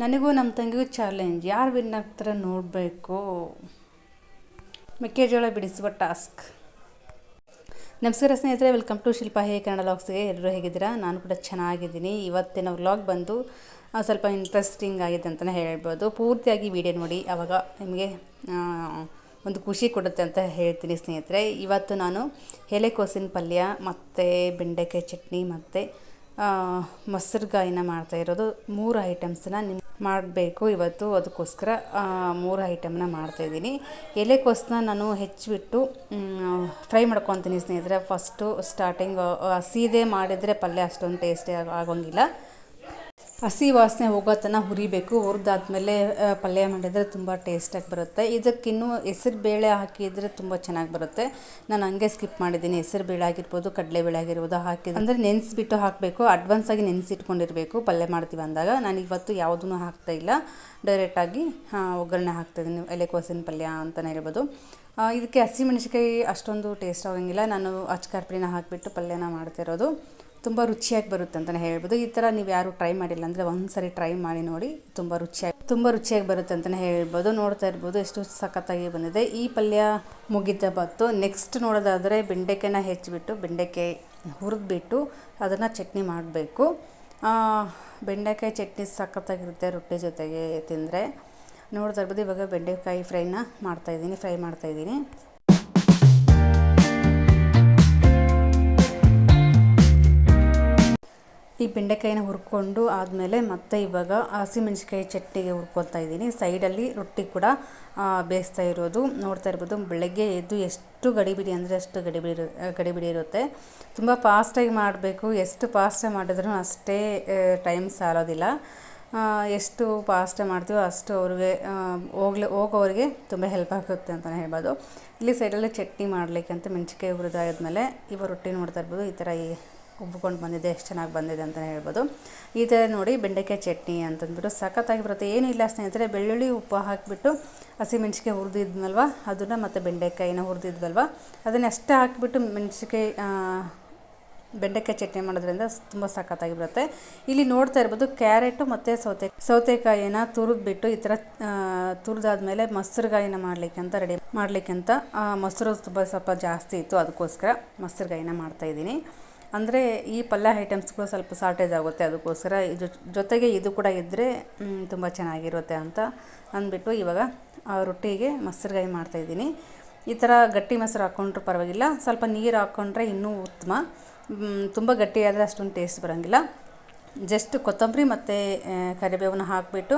ನನಗೂ ನಮ್ಮ ತಂಗಿಗೂ ಚಾಲೆಂಜ್ ಯಾರು ವಿನ್ ಆಗ್ತಾರೆ ನೋಡಬೇಕು. ಮೆಕ್ಕೆಜೋಳ ಬಿಡಿಸುವ ಟಾಸ್ಕ್ ನಮಸ್ಕಾರ ಸ್ನೇಹಿತರೆ ವೆಲ್ಕಮ್ ಟು ಶಿಲ್ಪ ಹೇ ಕನ್ನಡ ಲಾಗ್ಸ್ಗೆ ಎಲ್ಲರೂ ಹೇಗಿದ್ದೀರಾ? ನಾನು ಕೂಡ ಚೆನ್ನಾಗಿದ್ದೀನಿ. ಇವತ್ತಿನ ವ್ಲಾಗ್ ಬಂದು ಸ್ವಲ್ಪ ಇಂಟ್ರೆಸ್ಟಿಂಗ್ ಆಗಿದೆ ಅಂತಲೇ ಹೇಳ್ಬೋದು. ಪೂರ್ತಿಯಾಗಿ ವಿಡಿಯೋ ನೋಡಿ, ಅವಾಗ ನಿಮಗೆ ಒಂದು ಖುಷಿ ಕೊಡುತ್ತೆ ಅಂತ ಹೇಳ್ತೀನಿ ಸ್ನೇಹಿತರೆ. ಇವತ್ತು ನಾನು ಎಲೆಕೋಸಿನ ಪಲ್ಯ, ಮತ್ತು ಬೆಂಡೆಕಾಯಿ ಚಟ್ನಿ, ಮತ್ತು ಮೊಸರುಗಾಯಿನ ಮಾಡ್ತಾ ಇರೋದು. ಮೂರು ಐಟಮ್ಸನ್ನ ನಿಮ್ ಮಾಡಬೇಕು ಇವತ್ತು. ಅದಕ್ಕೋಸ್ಕರ ಮೂರು ಐಟಮ್ನ ಮಾಡ್ತಾಯಿದ್ದೀನಿ ಎಲೆಕೋಸನ್ನ ನಾನು ಹೆಚ್ಚಿಬಿಟ್ಟು ಫ್ರೈ ಮಾಡ್ಕೊತೀನಿ ಸ್ನೇಹಿತರೆ. ಫಸ್ಟು ಸ್ಟಾರ್ಟಿಂಗ್ ಸೀದೆ ಮಾಡಿದರೆ ಪಲ್ಯ ಅಷ್ಟೊಂದು ಟೇಸ್ಟಿ ಆಗೋಂಗಿಲ್ಲ. ಹಸಿ ವಾಸನೆ ಹೋಗೋ ತನಕ ಹುರಿಬೇಕು. ಹುರಿದಾದ್ಮೇಲೆ ಪಲ್ಯ ಮಾಡಿದರೆ ತುಂಬ ಟೇಸ್ಟಾಗಿ ಬರುತ್ತೆ. ಇದಕ್ಕಿನ್ನೂ ಹೆಸರು ಬೇಳೆ ಹಾಕಿದರೆ ತುಂಬ ಚೆನ್ನಾಗಿ ಬರುತ್ತೆ. ನಾನು ಹಂಗೆ ಸ್ಕಿಪ್ ಮಾಡಿದ್ದೀನಿ. ಹೆಸರು ಬೇಳೆ ಆಗಿರ್ಬೋದು ಕಡಲೆಬೇಳೆ ಆಗಿರ್ಬೋದು ಹಾಕಿ ಅಂದರೆ ನೆನೆಸಿಬಿಟ್ಟು ಹಾಕಬೇಕು. ಅಡ್ವಾನ್ಸ್ ಆಗಿ ನೆನೆಸಿಟ್ಕೊಂಡಿರಬೇಕು. ಪಲ್ಯ ಮಾಡ್ತೀವಿ ಅಂದಾಗ. ನಾನು ಇವತ್ತು ಯಾವುದೂ ಹಾಕ್ತಾ ಇಲ್ಲ. ಡೈರೆಕ್ಟಾಗಿ ಒಗ್ಗರಣೆ ಹಾಕ್ತಾಯಿದ್ದೀನಿ ಎಲೆಕೋಸಿನ ಪಲ್ಯ ಅಂತಲೇ ಹೇಳ್ಬೋದು. ಇದಕ್ಕೆ ಹಸಿಮೆಣಸಿಕಾಯಿ ಅಷ್ಟೊಂದು ಟೇಸ್ಟ್ ಆಗೋಂಗಿಲ್ಲ. ನಾನು ಅಚ್ಚ ಹಾಕಿಬಿಟ್ಟು ಪಲ್ಯನ ಮಾಡ್ತಿರೋದು. ತುಂಬ ರುಚಿಯಾಗಿ ಬರುತ್ತೆ ಅಂತಲೇ ಹೇಳ್ಬೋದು. ಈ ಥರ ನೀವು ಯಾರು ಟ್ರೈ ಮಾಡಿಲ್ಲ ಅಂದರೆ ಒಂದು ಸರಿ ಟ್ರೈ ಮಾಡಿ ನೋಡಿ, ತುಂಬ ರುಚಿಯಾಗಿ ತುಂಬ ರುಚಿಯಾಗಿ ಬರುತ್ತೆ ಅಂತಲೇ ಹೇಳ್ಬೋದು. ನೋಡ್ತಾ ಇರ್ಬೋದು ಎಷ್ಟು ಸಖತ್ತಾಗಿ ಬಂದಿದೆ. ಈ ಪಲ್ಯ ಮುಗಿದ ಬತ್ತು ನೆಕ್ಸ್ಟ್ ನೋಡೋದಾದರೆ ಬೆಂಡೆಕಾಯಿನ ಹೆಚ್ಚಿಬಿಟ್ಟು, ಬೆಂಡೆಕಾಯಿ ಹುರಿದ್ಬಿಟ್ಟು ಅದನ್ನು ಚಟ್ನಿ ಮಾಡಬೇಕು. ಬೆಂಡೆಕಾಯಿ ಚಟ್ನಿ ಸಖತ್ತಾಗಿರುತ್ತೆ ರೊಟ್ಟಿ ಜೊತೆಗೆ ತಿಂದರೆ. ನೋಡ್ತಾ ಇರ್ಬೋದು, ಇವಾಗ ಬೆಂಡೆಕಾಯಿ ಫ್ರೈನ ಮಾಡ್ತಾಯಿದ್ದೀನಿ ಫ್ರೈ ಮಾಡ್ತಾಯಿದ್ದೀನಿ ಈ ಬೆಂಡೆಕಾಯಿನ ಹುರ್ಕೊಂಡು ಆದಮೇಲೆ ಮತ್ತೆ ಇವಾಗ ಹಸಿಮೆಣ್ಸಿಕಾಯಿ ಚಟ್ನಿಗೆ ಹುರ್ಕೊತಾ ಇದ್ದೀನಿ. ಸೈಡಲ್ಲಿ ರೊಟ್ಟಿ ಕೂಡ ಬೇಯಿಸ್ತಾ ಇರೋದು. ನೋಡ್ತಾ ಇರ್ಬೋದು, ಬೆಳಗ್ಗೆ ಎದ್ದು ಎಷ್ಟು ಗಡಿಬಿಡಿ ಅಂದರೆ ಅಷ್ಟು ಗಡಿಬಿಡಿ ಗಡಿಬಿಡಿ ಇರುತ್ತೆ. ತುಂಬ ಫಾಸ್ಟಾಗಿ ಮಾಡಬೇಕು. ಎಷ್ಟು ಫಾಸ್ಟಾಗಿ ಮಾಡಿದ್ರೂ ಅಷ್ಟೇ ಟೈಮ್ ಸಾಲೋದಿಲ್ಲ. ಎಷ್ಟು ಫಾಸ್ಟಾಗಿ ಮಾಡ್ತೀವೋ ಅಷ್ಟು ಅವ್ರಿಗೆ ಹೋಗ್ಲಿ ಹೋಗೋರಿಗೆ ತುಂಬ ಹೆಲ್ಪ್ ಆಗುತ್ತೆ ಅಂತಲೇ ಹೇಳ್ಬೋದು. ಇಲ್ಲಿ ಸೈಡಲ್ಲಿ ಚಟ್ನಿ ಮಾಡಲಿಕ್ಕೆ ಅಂತ ಮೆಣಸಿಕಾಯಿ ಹುರಿದಾದ್ಮೇಲೆ ಇವಾಗ ರೊಟ್ಟಿ ನೋಡ್ತಾ ಇರ್ಬೋದು. ಈ ಥರ ಈ ಉಬ್ಬಿಕೊಂಡು ಬಂದಿದೆ, ಎಷ್ಟು ಚೆನ್ನಾಗಿ ಬಂದಿದೆ ಅಂತ ಹೇಳ್ಬೋದು. ಈ ಥರ ನೋಡಿ ಬೆಂಡೆಕಾಯಿ ಚಟ್ನಿ ಅಂತಂದ್ಬಿಟ್ಟು ಸಖತ್ತಾಗಿ ಬರುತ್ತೆ. ಏನೂ ಇಲ್ಲ ಸ್ನೇಹಿತರೆ, ಬೆಳ್ಳುಳ್ಳಿ ಉಪ್ಪು ಹಾಕಿಬಿಟ್ಟು ಹಸಿಮೆಣ್ಸಿಕಾಯಿ ಹುರಿದಿದ್ವಲ್ವ ಅದನ್ನು ಮತ್ತು ಬೆಂಡೆಕಾಯಿನ ಹುರಿದಿದ್ವಲ್ವ? ಅದನ್ನ ಅಷ್ಟೇ ಹಾಕಿಬಿಟ್ಟು ಮೆಣಸಿಕಾಯಿ ಬೆಂಡೆಕಾಯಿ ಚಟ್ನಿ ಮಾಡೋದ್ರಿಂದ ತುಂಬ ಸಖತ್ತಾಗಿ ಬರುತ್ತೆ. ಇಲ್ಲಿ ನೋಡ್ತಾ ಇರ್ಬೋದು ಕ್ಯಾರೆಟು ಮತ್ತು ಸೌತೆ, ಸೌತೆಕಾಯಿನ ತುರಿದ್ಬಿಟ್ಟು ಈ ಥರ ತುರಿದಾದ್ಮೇಲೆ ಮೊಸರುಗಾಯಿನ ಮಾಡಲಿಕ್ಕೆ ಅಂತ ರೆಡಿ ಮಾಡಲಿಕ್ಕೆ ಅಂತ ಮೊಸರು ತುಂಬ ಸ್ವಲ್ಪ ಜಾಸ್ತಿ ಇತ್ತು. ಅದಕ್ಕೋಸ್ಕರ ಮೊಸರುಗಾಯಿನ ಮಾಡ್ತಾಯಿದ್ದೀನಿ ಅಂದರೆ ಈ ಪಲ್ಯ ಐಟಮ್ಸ್ಗಳು ಸ್ವಲ್ಪ ಶಾರ್ಟೇಜ್ ಆಗುತ್ತೆ ಅದಕ್ಕೋಸ್ಕರ. ಇದು ಜೊತೆಗೆ ಇದು ಕೂಡ ಇದ್ದರೆ ತುಂಬ ಚೆನ್ನಾಗಿರುತ್ತೆ ಅಂತ ಅಂದ್ಬಿಟ್ಟು ಇವಾಗ ರೊಟ್ಟಿಗೆ ಮೊಸರುಗಾಯಿ ಮಾಡ್ತಾಯಿದ್ದೀನಿ ಈ ಥರ ಗಟ್ಟಿ ಮೊಸರು ಹಾಕ್ಕೊಂಡ್ರೂ ಪರವಾಗಿಲ್ಲ. ಸ್ವಲ್ಪ ನೀರು ಹಾಕ್ಕೊಂಡ್ರೆ ಇನ್ನೂ ಉತ್ತಮ. ತುಂಬ ಗಟ್ಟಿಯಾದರೆ ಅಷ್ಟೊಂದು ಟೇಸ್ಟ್ ಬರೋಂಗಿಲ್ಲ. ಜಸ್ಟ್ ಕೊತ್ತಂಬರಿ ಮತ್ತು ಕರಿಬೇವನ್ನ ಹಾಕಿಬಿಟ್ಟು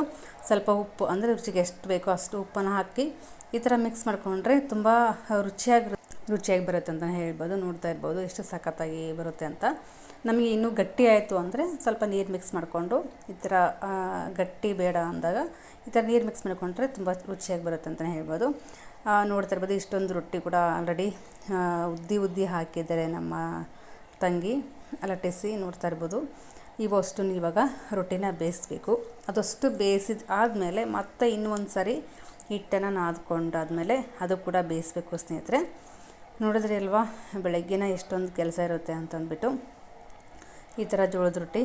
ಸ್ವಲ್ಪ ಉಪ್ಪು, ಅಂದರೆ ರುಚಿಗೆ ಎಷ್ಟು ಬೇಕೋ ಅಷ್ಟು ಉಪ್ಪನ್ನು ಹಾಕಿ ಈ ಥರ ಮಿಕ್ಸ್ ಮಾಡಿಕೊಂಡ್ರೆ ತುಂಬ ರುಚಿಯಾಗಿ ರುಚಿಯಾಗಿ ಬರುತ್ತೆ ಅಂತಲೇ ಹೇಳ್ಬೋದು, ನೋಡ್ತಾ ಇರ್ಬೋದು, ಎಷ್ಟು ಸಖತ್ತಾಗಿ ಬರುತ್ತೆ ಅಂತ. ನಮಗೆ ಇನ್ನೂ ಗಟ್ಟಿ ಆಯಿತು ಅಂದರೆ ಸ್ವಲ್ಪ ನೀರು ಮಿಕ್ಸ್ ಮಾಡಿಕೊಂಡು, ಈ ಥರ ಗಟ್ಟಿ ಬೇಡ ಅಂದಾಗ ಈ ಥರ ನೀರು ಮಿಕ್ಸ್ ಮಾಡಿಕೊಂಡ್ರೆ ತುಂಬ ರುಚಿಯಾಗಿ ಬರುತ್ತೆ ಅಂತಲೇ ಹೇಳ್ಬೋದು. ನೋಡ್ತಾ ಇರ್ಬೋದು, ಇಷ್ಟೊಂದು ರೊಟ್ಟಿ ಕೂಡ ಆಲ್ರೆಡಿ ಉದ್ದಿ ಉದ್ದಿ ಹಾಕಿದ್ದಾರೆ ನಮ್ಮ ತಂಗಿ ಅಲಟಿಸಿ ನೋಡ್ತಾ ಇರ್ಬೋದು. ಇವಷ್ಟು ಇವಾಗ ರೊಟ್ಟಿನ ಬೇಯಿಸ್ಬೇಕು. ಅದಷ್ಟು ಬೇಯಿಸಿದ ಆದಮೇಲೆ ಮತ್ತೆ ಇನ್ನೂ ಒಂದು ಸರಿ ಹಿಟ್ಟನ್ನು ನಾದ್ಕೊಂಡಾದ್ಮೇಲೆ ಅದು ಕೂಡ ಬೇಯಿಸ್ಬೇಕು ಸ್ನೇಹಿತರೆ. ನೋಡಿದ್ರಿ ಅಲ್ವಾ? ಬೆಳಗ್ಗೆನ ಎಷ್ಟೊಂದು ಕೆಲಸ ಇರುತ್ತೆ ಅಂತಂದ್ಬಿಟ್ಟು ಈ ಥರ ಜೋಳದ ರೊಟ್ಟಿ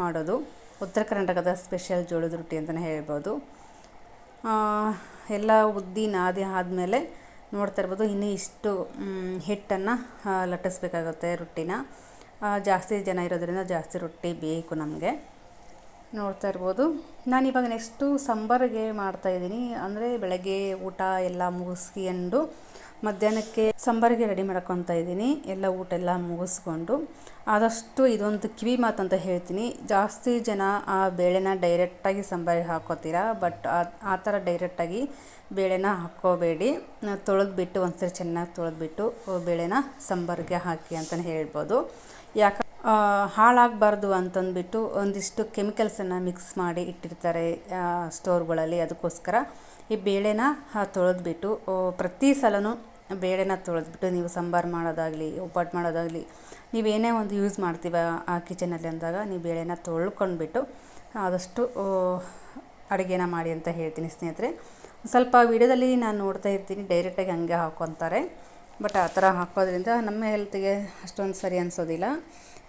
ಮಾಡೋದು. ಉತ್ತರ ಕರ್ನಾಟಕದ ಸ್ಪೆಷಲ್ ಜೋಳದ ರೊಟ್ಟಿ ಅಂತಲೇ ಹೇಳ್ಬೋದು. ಎಲ್ಲ ಉದ್ದಿ ನಾದಿ ಆದಮೇಲೆ ನೋಡ್ತಾ ಇರ್ಬೋದು, ಇನ್ನೂ ಇಷ್ಟು ಹಿಟ್ಟನ್ನು ಲಟ್ಟಿಸ್ಬೇಕಾಗುತ್ತೆ ರೊಟ್ಟಿನ. ಜಾಸ್ತಿ ಜನ ಇರೋದರಿಂದ ಜಾಸ್ತಿ ರೊಟ್ಟಿ ಬೇಕು ನಮಗೆ. ನೋಡ್ತಾ ಇರ್ಬೋದು. ನಾನಿವಾಗ ನೆಕ್ಸ್ಟು ಸಾಂಬಾರಿಗೆ ಮಾಡ್ತಾಯಿದ್ದೀನಿ ಅಂದರೆ ಬೆಳಗ್ಗೆ ಊಟ ಎಲ್ಲ ಮುಗಿಸ್ಕೊಂಡು ಮಧ್ಯಾಹ್ನಕ್ಕೆ ಸಾಂಬಾರಿಗೆ ರೆಡಿ ಮಾಡ್ಕೊತಾ ಇದ್ದೀನಿ. ಎಲ್ಲ ಊಟ ಎಲ್ಲ ಮುಗಿಸ್ಕೊಂಡು. ಆದಷ್ಟು ಇದೊಂದು ಕಿವಿ ಮಾತು ಅಂತ ಹೇಳ್ತೀನಿ. ಜಾಸ್ತಿ ಜನ ಆ ಬೇಳೆನ ಡೈರೆಕ್ಟಾಗಿ ಸಾಂಬಾರಿಗೆ ಹಾಕೋತೀರಾ, ಬಟ್ ಆ ಥರ ಡೈರೆಕ್ಟಾಗಿ ಬೇಳೆನ ಹಾಕ್ಕೋಬೇಡಿ ತೊಳೆದ್ಬಿಟ್ಟು ಒಂದ್ಸರಿ ಚೆನ್ನಾಗಿ ತೊಳೆದ್ಬಿಟ್ಟು ಬೇಳೆನ ಸಾಂಬಾರಿಗೆ ಹಾಕಿ ಅಂತಲೇ ಹೇಳ್ಬೋದು. ಯಾಕೆ ಹಾಳಾಗಬಾರ್ದು ಅಂತಂದ್ಬಿಟ್ಟು ಒಂದಿಷ್ಟು ಕೆಮಿಕಲ್ಸನ್ನು ಮಿಕ್ಸ್ ಮಾಡಿ ಇಟ್ಟಿರ್ತಾರೆ ಸ್ಟೋರ್ಗಳಲ್ಲಿ. ಅದಕ್ಕೋಸ್ಕರ ಈ ಬೇಳೆನ ತೊಳೆದ್ಬಿಟ್ಟು ಪ್ರತಿ ಸಲನೂ ಬೇಳೆನ ತೊಳೆದ್ಬಿಟ್ಟು ನೀವು ಸಾಂಬಾರು ಮಾಡೋದಾಗಲಿ ಒಬ್ಬಟ್ಟು ಮಾಡೋದಾಗಲಿ ನೀವೇನೇ ಒಂದು ಯೂಸ್ ಮಾಡ್ತೀವ ಆ ಕಿಚನಲ್ಲಿ ಅಂದಾಗ ನೀವು ಬೇಳೆನ ತೊಳ್ಕೊಂಡ್ಬಿಟ್ಟು ಆದಷ್ಟು ಅಡುಗೆನ ಮಾಡಿ ಅಂತ ಹೇಳ್ತೀನಿ ಸ್ನೇಹಿತರೆ. ಸ್ವಲ್ಪ ವಿಡಿಯೋದಲ್ಲಿ ನಾನು ನೋಡ್ತಾ ಇರ್ತೀನಿ ಡೈರೆಕ್ಟಾಗಿ ಹಂಗೆ ಹಾಕ್ಕೊತಾರೆ ಬಟ್ ಆ ಥರ ಹಾಕೋದ್ರಿಂದ ನಮ್ಮ ಹೆಲ್ತಿಗೆ ಅಷ್ಟೊಂದು ಸರಿ ಅನಿಸೋದಿಲ್ಲ.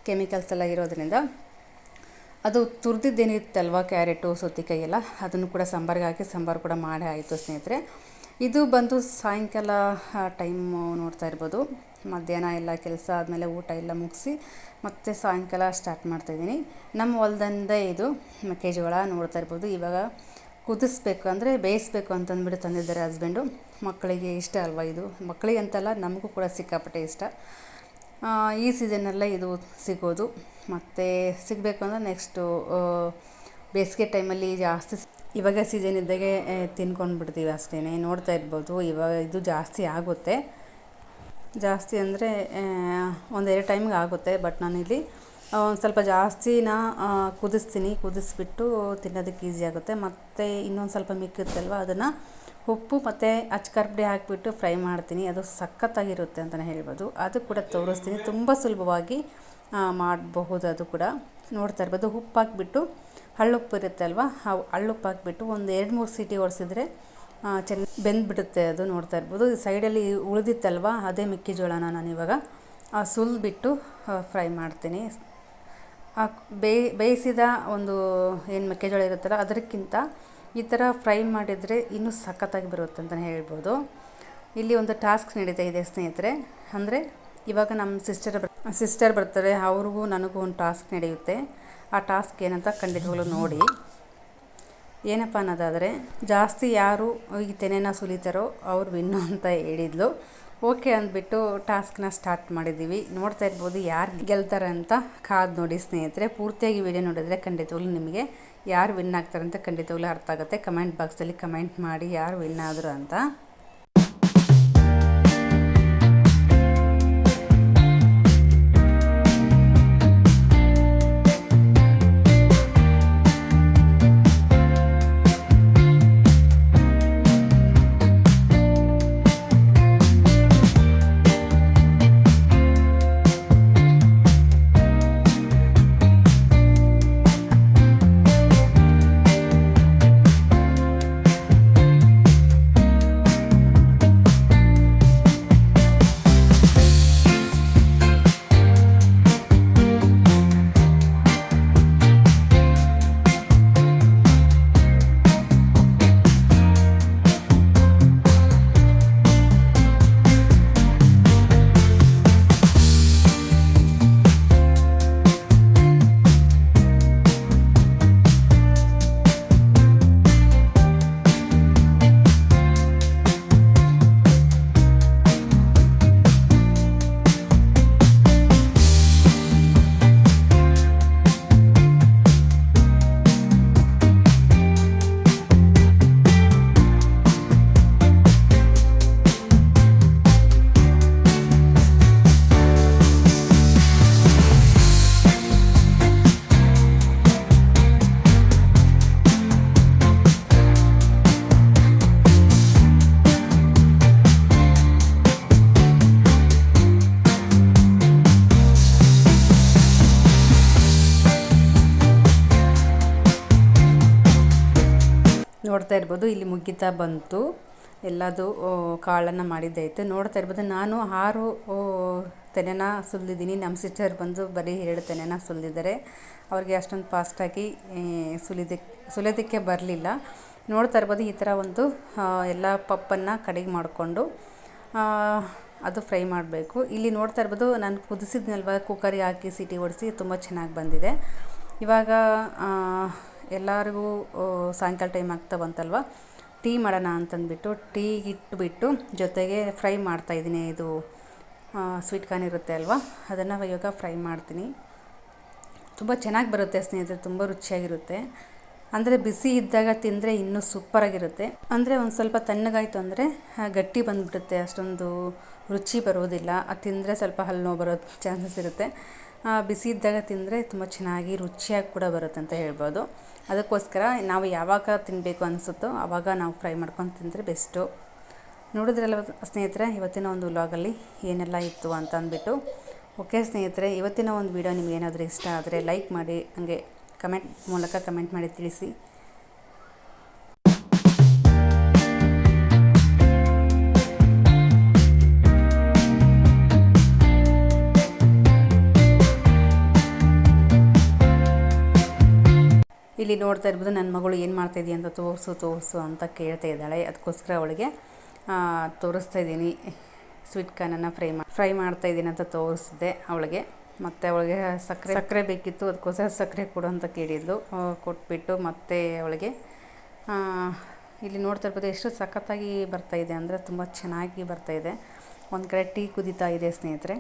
ಕೆಮಿಕಲ್ಸ್ ಎಲ್ಲ ಇರೋದ್ರಿಂದ. ಅದು ತುರಿದಿದ್ದೇನಿರುತ್ತಲ್ವ ಕ್ಯಾರೆಟು ಸೌತೆಕಾಯಿ ಎಲ್ಲ, ಅದನ್ನು ಕೂಡ ಸಾಂಬಾರಿಗೆ ಹಾಕಿ ಸಾಂಬಾರು ಕೂಡ ಮಾಡಿ ಆಯಿತು ಸ್ನೇಹಿತರೆ. ಇದು ಬಂದು ಸಾಯಂಕಾಲ ಟೈಮು ನೋಡ್ತಾ ಇರ್ಬೋದು. ಮಧ್ಯಾಹ್ನ ಎಲ್ಲ ಕೆಲಸ ಆದಮೇಲೆ ಊಟ ಎಲ್ಲ ಮುಗಿಸಿ ಮತ್ತೆ ಸಾಯಂಕಾಲ ಸ್ಟಾರ್ಟ್ ಮಾಡ್ತಾಯಿದ್ದೀನಿ ನಮ್ಮ ಹೊಲ್ದಂದೇ ಇದು ಮೆಕ್ಕೆಜೋಳ ನೋಡ್ತಾ ಇರ್ಬೋದು. ಇವಾಗ ಕುದಿಸ್ಬೇಕು ಅಂದರೆ ಬೇಯಿಸ್ಬೇಕು ಅಂತಂದ್ಬಿಟ್ಟು ತಂದಿದ್ದಾರೆ ಹಸ್ಬೆಂಡು ಮಕ್ಕಳಿಗೆ ಇಷ್ಟ ಅಲ್ವಾ ಇದು? ಮಕ್ಕಳಿಗೆ ಅಂತಲ್ಲ ನಮಗೂ ಕೂಡ ಸಿಕ್ಕಾಪಟ್ಟೆ ಇಷ್ಟ. ಈ ಸೀಸನ್ನಲ್ಲೇ ಇದು ಸಿಗೋದು. ಮತ್ತು ಸಿಗಬೇಕು ಅಂದರೆ ನೆಕ್ಸ್ಟು ಬೇಸಿಗೆ ಟೈಮಲ್ಲಿ ಜಾಸ್ತಿ ಇವಾಗ ಸೀಸನ್ ಇದ್ದಾಗೆ ಆ, ತಿನ್ಕೊಂಡು ಬಿಡ್ತೀವಿ ಅಷ್ಟೇ ನೋಡ್ತಾ ಇರ್ಬೋದು. ಇವಾಗ ಇದು ಜಾಸ್ತಿ ಆಗುತ್ತೆ. ಜಾಸ್ತಿ ಅಂದರೆ ಒಂದೆರಡು ಟೈಮ್ಗೆ ಆಗುತ್ತೆ. ಬಟ್ ನಾನಿಲ್ಲಿ ಒಂದು ಸ್ವಲ್ಪ ಜಾಸ್ತಿನ ಕುದಿಸ್ತೀನಿ. ಕುದಿಸ್ಬಿಟ್ಟು ತಿನ್ನೋದಕ್ಕೆ ಈಸಿ ಆಗುತ್ತೆ. ಮತ್ತು ಇನ್ನೊಂದು ಸ್ವಲ್ಪ ಮಿಕ್ಕಿರುತ್ತಲ್ವ ಅದನ್ನು ಉಪ್ಪು ಮತ್ತು ಅಚ್ಚಕರ್ಬಡಿ ಹಾಕಿಬಿಟ್ಟು ಫ್ರೈ ಮಾಡ್ತೀನಿ. ಅದು ಸಖತ್ತಾಗಿರುತ್ತೆ ಅಂತಲೇ ಹೇಳ್ಬೋದು. ಅದು ಕೂಡ ತೋರಿಸ್ತೀನಿ. ತುಂಬ ಸುಲಭವಾಗಿ ಮಾಡಬಹುದು ಅದು ಕೂಡ. ನೋಡ್ತಾ ಇರ್ಬೋದು. ಉಪ್ಪು ಹಾಕ್ಬಿಟ್ಟು ಹಳ್ಳುಪ್ಪು ಇರುತ್ತೆ ಅಲ್ವಾ ಆ ಹಳ್ಳುಪ್ಪು ಹಾಕ್ಬಿಟ್ಟು ಒಂದು ಎರಡು ಮೂರು ಸೀಟಿ ಹೊಡೆಸಿದ್ರೆ ಚೆನ್ನ, ಬೆಂದ್ಬಿಡುತ್ತೆ ಅದು ನೋಡ್ತಾ ಇರ್ಬೋದು. ಸೈಡಲ್ಲಿ ಉಳಿದಿತ್ತಲ್ವ? ಅದೇ ಮೆಕ್ಕೆಜೋಳನ ನಾನು ಇವಾಗ ಸುಲಿದ್ಬಿಟ್ಟು ಫ್ರೈ ಮಾಡ್ತೀನಿ. ಆ ಬೇಯ್ ಬೇಯಿಸಿದ ಒಂದು, ಏನು ಮೆಕ್ಕೆಜೋಳ ಇರುತ್ತಲ್ಲ, ಅದಕ್ಕಿಂತ ಈ ಥರ ಫ್ರೈ ಮಾಡಿದರೆ ಇನ್ನೂ ಸಖತ್ತಾಗಿ ಬರುತ್ತೆ ಅಂತಲೇ ಹೇಳ್ಬೋದು. ಇಲ್ಲಿ ಒಂದು ಟಾಸ್ಕ್ ನಡೀತಾ ಇದೆ ಸ್ನೇಹಿತರೆ. ಅಂದರೆ ಇವಾಗ ನಮ್ಮ ಸಿಸ್ಟರ್ ಸಿಸ್ಟರ್ ಬರ್ತಾರೆ, ಅವ್ರಿಗೂ ನನಗೂ ಒಂದು ಟಾಸ್ಕ್ ನಡೆಯುತ್ತೆ. ಆ ಟಾಸ್ಕ್ ಏನಂತ ಖಂಡಿತವಾಗ್ಲೂ ನೋಡಿ. ಏನಪ್ಪ ಅನ್ನೋದಾದರೆ, ಜಾಸ್ತಿ ಯಾರು ಈ ತೆನೆನ ಸುಲಿತಾರೋ ಅವ್ರು ವಿನ್ನು ಅಂತ ಹೇಳಿದ್ಲು. ಓಕೆ ಅಂದ್ಬಿಟ್ಟು ಟಾಸ್ಕ್ನ ಸ್ಟಾರ್ಟ್ ಮಾಡಿದ್ದೀವಿ. ನೋಡ್ತಾ ಇರ್ಬೋದು ಯಾರು ಗೆಲ್ತಾರೆ ಅಂತ ಕಾದು ನೋಡಿ ಸ್ನೇಹಿತರೆ. ಪೂರ್ತಿಯಾಗಿ ವಿಡಿಯೋ ನೋಡಿದರೆ ಖಂಡಿತವಾಗ್ಲೂ ನಿಮಗೆ ಯಾರು ವಿನ್ ಆಗ್ತಾರೆ ಅಂತ ಖಂಡಿತವಾಗ್ಲೂ ಅರ್ಥ ಆಗುತ್ತೆ. ಕಮೆಂಟ್ ಬಾಕ್ಸಲ್ಲಿ ಕಮೆಂಟ್ ಮಾಡಿ ಯಾರು ವಿನ್ ಆದರು ಅಂತ. ನೋಡ್ತಾ ಇರ್ಬೋದು. ಇಲ್ಲಿ ಮುಗಿತಾ ಬಂತು. ಎಲ್ಲದು ಕಾಳನ್ನು ಮಾಡಿದ್ದಾಯಿತು. ನೋಡ್ತಾ ಇರ್ಬೋದು, ನಾನು ಆರು ತೆನೆನ ಸುಲಿದಿದ್ದೀನಿ. ನಮ್ಮ ಸಿಸ್ಟರ್ ಬಂದು ಬರೀ ಎರಡು ತೆನೆನ ಸುಲಿದಿದ್ದಾರೆ. ಅವ್ರಿಗೆ ಅಷ್ಟೊಂದು ಫಾಸ್ಟಾಗಿ ಸುಲಿದಕ್ಕೆ ಸುಲಿಯೋದಕ್ಕೆ ಬರಲಿಲ್ಲ. ನೋಡ್ತಾ ಇರ್ಬೋದು, ಈ ಥರ ಒಂದು ಎಲ್ಲ ಪಪ್ಪನ್ನು ಕಡಿಗೆ ಮಾಡಿಕೊಂಡು ಅದು ಫ್ರೈ ಮಾಡಬೇಕು. ಇಲ್ಲಿ ನೋಡ್ತಾ ಇರ್ಬೋದು, ನಾನು ಕುದಿಸಿದ್ನಲ್ವ ಕುಕ್ಕರಿಗೆ ಹಾಕಿ ಸಿಟಿ ಹೊಡೆಸಿ ತುಂಬ ಚೆನ್ನಾಗಿ ಬಂದಿದೆ. ಇವಾಗ ಎಲ್ಲರಿಗೂ ಸಾಯಂಕಾಲ ಟೈಮ್ ಆಗ್ತಾ ಬಂತಲ್ವ? ಟೀ ಮಾಡೋಣ ಅಂತಂದ್ಬಿಟ್ಟು ಟೀಗೆ ಇಟ್ಬಿಟ್ಟು ಜೊತೆಗೆ ಫ್ರೈ ಮಾಡ್ತಾಯಿದ್ದೀನಿ ಇದು ಸ್ವೀಟ್ ಕಾರ್ನ್ ಇರುತ್ತೆ ಅಲ್ವಾ? ಅದನ್ನು ಇವಾಗ ಫ್ರೈ ಮಾಡ್ತೀನಿ. ತುಂಬ ಚೆನ್ನಾಗಿ ಬರುತ್ತೆ ಸ್ನೇಹಿತರೆ, ತುಂಬ ರುಚಿಯಾಗಿರುತ್ತೆ. ಅಂದರೆ ಬಿಸಿ ಇದ್ದಾಗ ತಿಂದರೆ ಇನ್ನೂ ಸೂಪರಾಗಿರುತ್ತೆ. ಅಂದರೆ ಒಂದು ಸ್ವಲ್ಪ ತಣ್ಣಗಾಯಿತು ಅಂದರೆ ಗಟ್ಟಿ ಬಂದುಬಿಡುತ್ತೆ. ಅಷ್ಟೊಂದು ರುಚಿ ಬರೋದಿಲ್ಲ. ಅದು ತಿಂದರೆ ಸ್ವಲ್ಪ ಹಲ್ಲು ನೋವು ಬರೋ ಚಾನ್ಸಸ್ ಇರುತ್ತೆ. ಬಿಸಿ ಇದ್ದಾಗ ತಿಂದರೆ ತುಂಬ ಚೆನ್ನಾಗಿ ರುಚಿಯಾಗಿ ಕೂಡ ಬರುತ್ತೆ ಅಂತ ಹೇಳ್ಬೋದು. ಅದಕ್ಕೋಸ್ಕರ ನಾವು ಯಾವಾಗ ತಿನ್ನಬೇಕು ಅನಿಸುತ್ತೋ ಆವಾಗ ನಾವು ಫ್ರೈ ಮಾಡ್ಕೊಂಡು ತಿಂದರೆ ಬೆಸ್ಟು. ನೋಡಿದ್ರಲ್ಲ ಸ್ನೇಹಿತರೆ, ಇವತ್ತಿನ ಒಂದು ವ್ಲಾಗಲ್ಲಿ ಏನೆಲ್ಲ ಇತ್ತು ಅಂತ ಅಂದ್ಬಿಟ್ಟು. ಓಕೆ ಸ್ನೇಹಿತರೆ, ಇವತ್ತಿನ ಒಂದು ವಿಡಿಯೋ ನಿಮ್ಗೆ ಏನಾದರೂ ಇಷ್ಟ ಆದರೆ ಲೈಕ್ ಮಾಡಿ, ಹಾಗೆ ಕಮೆಂಟ್ ಮೂಲಕ ಕಮೆಂಟ್ ಮಾಡಿ ತಿಳಿಸಿ. ಇಲ್ಲಿ ನೋಡ್ತಾ ಇರ್ಬೋದು ನನ್ನ ಮಗಳು ಏನು ಮಾಡ್ತಾಯಿದ್ದೀಯ ಅಂತ ತೋರಿಸು ತೋರಿಸು ಅಂತ ಕೇಳ್ತಾ ಇದ್ದಾಳೆ. ಅದಕ್ಕೋಸ್ಕರ ಅವಳಿಗೆ ತೋರಿಸ್ತಾ ಇದ್ದೀನಿ. ಸ್ವೀಟ್ ಕಾರ್ನನ್ನು ಫ್ರೈ ಮಾಡಿ ಫ್ರೈ ಮಾಡ್ತಾ ಇದ್ದೀನಿ ಅಂತ ತೋರಿಸಿದೆ ಅವಳಿಗೆ. ಮತ್ತು ಅವಳಿಗೆ ಸಕ್ಕರೆ ಸಕ್ಕರೆ ಬೇಕಿತ್ತು, ಅದಕ್ಕೋಸ್ಕರ ಸಕ್ಕರೆ ಕೊಡು ಅಂತ ಕೇಳಿದ್ಲು. ಕೊಟ್ಬಿಟ್ಟು ಮತ್ತೆ ಅವಳಿಗೆ ಇಲ್ಲಿ ನೋಡ್ತಾ ಇರ್ಬೋದು ಎಷ್ಟು ಸಖತ್ತಾಗಿ ಇದೆ ಅಂದರೆ ತುಂಬ ಚೆನ್ನಾಗಿ ಬರ್ತಾ ಇದೆ. ಒಂದು ಕಡೆ ಟೀ ಕುದೀತಾ ಇದೆ ಸ್ನೇಹಿತರೆ.